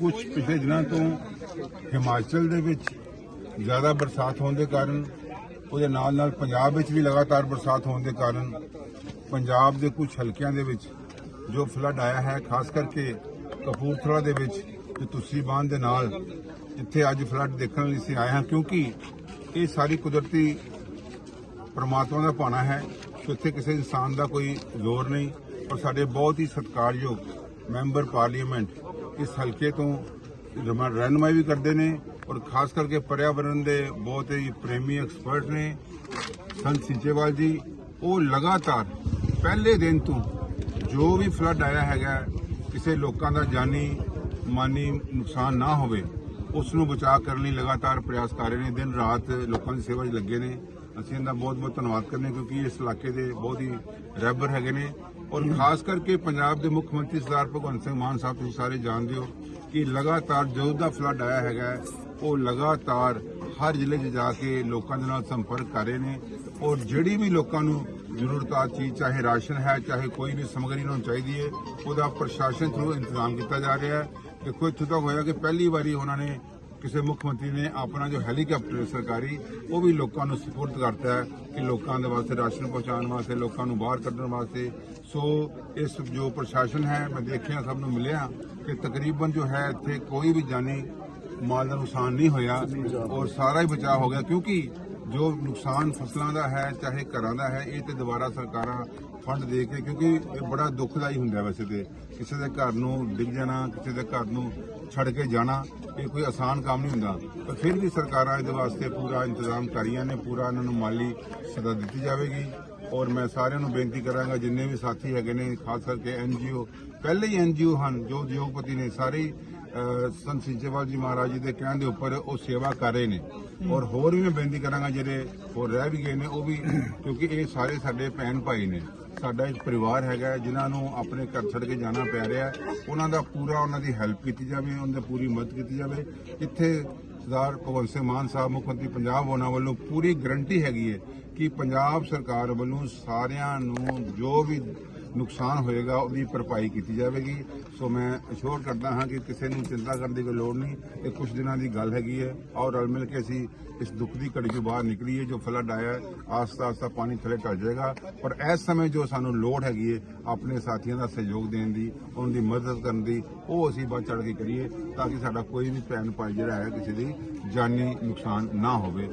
ਕੁਝ ਪਿਛਲੇ ਦਿਨਾਂ ਤੋਂ ਹਿਮਾਚਲ ਦੇ ਵਿੱਚ ਜ਼ਿਆਦਾ ਬਰਸਾਤ ਹੋਣ ਦੇ ਕਾਰਨ, ਉਹਦੇ ਨਾਲ ਨਾਲ ਪੰਜਾਬ ਵਿੱਚ ਵੀ ਲਗਾਤਾਰ ਬਰਸਾਤ ਹੋਣ ਦੇ ਕਾਰਨ, ਪੰਜਾਬ ਦੇ ਕੁਝ ਹਲਕਿਆਂ ਦੇ ਵਿੱਚ ਜੋ ਫਲੱਡ ਆਇਆ ਹੈ, ਖਾਸ ਕਰਕੇ ਕਪੂਰਥਲਾ ਦੇ ਵਿੱਚ ਤੇ ਤੁਸੀਂ ਬਾਂਧ ਦੇ ਨਾਲ, ਜਿੱਥੇ ਅੱਜ ਫਲੱਡ ਦੇਖਣ ਲਈ ਅਸੀਂ ਆਏ ਹਾਂ, ਕਿਉਂਕਿ ਇਹ ਸਾਰੀ ਕੁਦਰਤੀ ਪਰਮਾਤਮਾ ਦਾ ਭਾਣਾ ਹੈ ਇੱਥੇ ਕਿਸੇ ਇਨਸਾਨ ਦਾ ਕੋਈ ਜ਼ੋਰ ਨਹੀਂ, ਔਰ ਸਾਡੇ ਬਹੁਤ ਹੀ ਸਤਿਕਾਰਯੋਗ ਮੈਂਬਰ ਪਾਰਲੀਮੈਂਟ ਇਸ ਹਲਕੇ ਤੋਂ ਰਮਾ- ਰਹਿਨੁਮਾਈ ਵੀ ਕਰਦੇ ਨੇ ਔਰ ਖਾਸ ਕਰਕੇ ਪਰਿਆਵਰਣ ਦੇ ਬਹੁਤ ਹੀ ਪ੍ਰੇਮੀ ਐਕਸਪਰਟ ਨੇ ਸੰਤ ਸਿੰਚੇਵਾਲ ਜੀ। ਉਹ ਲਗਾਤਾਰ ਪਹਿਲੇ ਦਿਨ ਤੋਂ ਜੋ ਵੀ ਫਲੱਡ ਆਇਆ ਹੈਗਾ, ਕਿਸੇ ਲੋਕਾਂ ਦਾ ਜਾਨੀ ਮਾਨੀ ਨੁਕਸਾਨ ਨਾ ਹੋਵੇ ਉਸ ਨੂੰ ਬਚਾਅ ਕਰਨ ਲਈ ਲਗਾਤਾਰ ਪ੍ਰਯਾਸ ਕਰ ਰਹੇ ਨੇ। ਦਿਨ ਰਾਤ ਲੋਕਾਂ ਦੀ ਸੇਵਾ 'ਚ ਲੱਗੇ ਨੇ। ਅਸੀਂ ਇਹਦਾ ਬਹੁਤ ਬਹੁਤ ਧੰਨਵਾਦ ਕਰਨੇ ਹਾਂ ਕਿਉਂਕਿ ਇਸ ਇਲਾਕੇ ਦੇ ਬਹੁਤ ਹੀ ਰਹਿਬਰ ਹੈਗੇ ਨੇ ਔਰ ਖਾਸ ਕਰਕੇ ਪੰਜਾਬ ਦੇ ਮੁੱਖ ਮੰਤਰੀ ਸਰਦਾਰ ਭਗਵੰਤ ਸਿੰਘ ਮਾਨ ਸਾਹਿਬ, ਤੁਸੀਂ ਸਾਰੇ ਜਾਣਦੇ ਹੋ ਕਿ ਲਗਾਤਾਰ ਜਦੋਂ ਦਾ ਫਲੱਡ ਆਇਆ ਹੈਗਾ, ਉਹ ਲਗਾਤਾਰ ਹਰ ਜ਼ਿਲ੍ਹੇ 'ਚ ਜਾ ਕੇ ਲੋਕਾਂ ਦੇ ਨਾਲ ਸੰਪਰਕ ਕਰ ਰਹੇ ਨੇ ਔਰ ਜਿਹੜੀ ਵੀ ਲੋਕਾਂ ਨੂੰ ਜ਼ਰੂਰਤ ਆ ਚੀਜ਼, ਚਾਹੇ ਰਾਸ਼ਨ ਹੈ, ਚਾਹੇ ਕੋਈ ਵੀ ਸਮੱਗਰੀ ਉਹਨਾਂ ਨੂੰ ਚਾਹੀਦੀ ਹੈ, ਉਹਦਾ ਪ੍ਰਸ਼ਾਸਨ ਥਰੂ ਇੰਤਜ਼ਾਮ ਕੀਤਾ ਜਾ ਰਿਹਾ ਹੈ। ਦੇਖੋ, ਇੱਥੋਂ ਤੱਕ ਹੋਇਆ ਕਿ ਪਹਿਲੀ ਵਾਰੀ ਉਹਨਾਂ ਨੇ ਕਿਸੇ ਮੁੱਖ ਮੰਤਰੀ ਨੇ ਆਪਣਾ ਜੋ ਹੈਲੀਕਾਪਟਰ ਹੈ ਸਰਕਾਰੀ, ਉਹ ਵੀ ਲੋਕਾਂ ਨੂੰ ਸਪੋਰਟ ਕਰਤਾ ਹੈ ਕਿ ਲੋਕਾਂ ਦੇ ਵਾਸਤੇ ਰਾਸ਼ਨ ਪਹੁੰਚਾਉਣ ਵਾਸਤੇ, ਲੋਕਾਂ ਨੂੰ ਬਾਹਰ ਕੱਢਣ ਵਾਸਤੇ। ਸੋ ਇਸ ਜੋ ਪ੍ਰਸ਼ਾਸਨ ਹੈ, ਮੈਂ ਦੇਖਿਆ, ਸਭ ਨੂੰ ਮਿਲਿਆ ਕਿ ਤਕਰੀਬਨ ਜੋ ਹੈ, ਇੱਥੇ ਕੋਈ ਵੀ ਜਾਨੀ ਮਾਲ ਦਾ ਨੁਕਸਾਨ ਨਹੀਂ ਹੋਇਆ ਔਰ ਸਾਰਾ ਹੀ ਬਚਾਅ ਹੋ ਗਿਆ ਕਿਉਂਕਿ ਜੋ ਨੁਕਸਾਨ ਫਸਲਾਂ ਦਾ ਹੈ, ਚਾਹੇ ਘਰਾਂ ਦਾ ਹੈ, ਇਹ ਤੇ ਦੁਬਾਰਾ ਸਰਕਾਰਾਂ ਫੰਡ ਦੇ ਕੇ, ਕਿਉਂਕਿ ਇਹ ਬੜਾ ਦੁੱਖਦਾਈ ਹੁੰਦਾ ਵੈਸੇ ਤੇ। ਕਿਸੇ ਦੇ ਘਰ ਨੂੰ ਡਿੱਗ ਜਾਣਾ, ਕਿਸੇ ਦੇ ਘਰ ਨੂੰ ਛੱਡ ਕੇ ਜਾਣਾ, ਇਹ ਕੋਈ ਆਸਾਨ ਕੰਮ ਨਹੀਂ ਹੁੰਦਾ। ਪਰ ਫਿਰ ਵੀ ਸਰਕਾਰਾਂ ਇਹਦੇ ਵਾਸਤੇ ਪੂਰਾ ਇੰਤਜ਼ਾਮ ਕਰੀਆਂ ਨੇ, ਪੂਰਾ ਇਹਨਾਂ ਨੂੰ ਮਾਲੀ ਸਦਾ ਦਿੱਤੀ ਜਾਵੇਗੀ। ਔਰ ਮੈਂ ਸਾਰਿਆਂ ਨੂੰ ਬੇਨਤੀ ਕਰਾਂਗਾ, ਜਿੰਨੇ ਵੀ ਸਾਥੀ ਹੈਗੇ ਨੇ, ਖਾਸ ਕਰਕੇ ਐਨਜੀਓ ਪਹਿਲੇ ਹੀ ਐਨਜੀਓ ਹਨ, ਜੋ ਉਦਯੋਗਪਤੀ ਨੇ ਸਾਰੇ ਸੰਤ ਸਿੰਚੇਵਾਲ ਜੀ ਮਹਾਰਾਜ ਜੀ ਦੇ ਕਹਿਣ ਦੇ ਉੱਪਰ ਉਹ ਸੇਵਾ ਕਰ ਰਹੇ ਨੇ। ਔਰ ਹੋਰ ਵੀ ਮੈਂ ਬੇਨਤੀ ਕਰਾਂਗਾ ਜਿਹੜੇ ਹੋਰ ਰਹਿ ਵੀ ਗਏ ਨੇ ਉਹ ਵੀ ਕਿਉਂਕਿ ਇਹ ਸਾਰੇ ਸਾਡੇ ਭੈਣ ਭਾਈ ਨੇ। ਸਾਡਾ ਇੱਕ ਪਰਿਵਾਰ ਹੈਗਾ ਹੈ, ਜਿਨ੍ਹਾਂ ਨੂੰ ਆਪਣੇ ਘਰ ਛੱਡ ਕੇ ਜਾਣਾ ਪੈ ਰਿਹਾ ਉਹਨਾਂ ਦਾ ਪੂਰਾ ਉਹਨਾਂ ਦੀ ਹੈਲਪ ਕੀਤੀ ਜਾਵੇ ਉਹਨਾਂ ਦੀ ਪੂਰੀ ਮਦਦ ਕੀਤੀ ਜਾਵੇ। ਇੱਥੇ ਸਰਦਾਰ ਭਗਵੰਤ ਸਿੰਘ ਮਾਨ ਸਾਹਿਬ ਮੁੱਖ ਮੰਤਰੀ ਪੰਜਾਬ ਉਹਨਾਂ ਵੱਲੋਂ ਪੂਰੀ ਗਰੰਟੀ ਹੈਗੀ ਹੈ ਕਿ ਪੰਜਾਬ ਸਰਕਾਰ ਵੱਲੋਂ ਸਾਰਿਆਂ ਨੂੰ ਜੋ ਵੀ ਨੁਕਸਾਨ ਹੋਏਗਾ ਉਹਦੀ ਭਰਪਾਈ ਕੀਤੀ ਜਾਵੇਗੀ। ਸੋ ਮੈਂ ਅਸ਼ੋਰ ਕਰਦਾ ਹਾਂ ਕਿ ਕਿਸੇ ਨੂੰ ਚਿੰਤਾ ਕਰਨ ਦੀ ਕੋਈ ਲੋੜ ਨਹੀਂ। ਇਹ ਕੁਝ ਦਿਨਾਂ ਦੀ ਗੱਲ ਹੈਗੀ ਹੈ। ਔਰ ਰਲ ਮਿਲ ਕੇ ਅਸੀਂ ਇਸ ਦੁੱਖ ਦੀ ਘੜੀ ਤੋਂ ਬਾਹਰ ਨਿਕਲੀਏ ਜੋ ਫਲੱਡ ਆਇਆ ਹੈ, ਆਸਤਾ ਆਸਤਾ ਪਾਣੀ ਥੱਲੇ ਢਲ ਜਾਏਗਾ। ਪਰ ਇਸ ਸਮੇਂ ਜੋ ਸਾਨੂੰ ਲੋੜ ਹੈਗੀ ਹੈ ਆਪਣੇ ਸਾਥੀਆਂ ਦਾ ਸਹਿਯੋਗ ਦੇਣ ਦੀ ਉਹਨਾਂ ਦੀ ਮਦਦ ਕਰਨ ਦੀ ਉਹ ਅਸੀਂ ਵੱਧ ਚੜ੍ਹ ਕੇ ਕਰੀਏ ਤਾਂ ਕਿ ਸਾਡਾ ਕੋਈ ਵੀ ਭੈਣ ਭਾਈ ਜਿਹੜਾ ਹੈ ਕਿਸੇ ਦੀ ਜਾਨੀ ਨੁਕਸਾਨ ਨਾ ਹੋਵੇ।